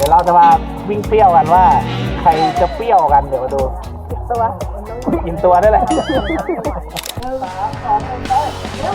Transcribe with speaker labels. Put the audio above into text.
Speaker 1: ดี๋ยวเราจะมาวิ่งเปรี้ยวกันว่า ใครจะเปรี้ยวกันเดี๋ยวมาดู
Speaker 2: ตัว
Speaker 1: อินตัวได้เลย
Speaker 2: สามสองหนึ่งไปเร็ว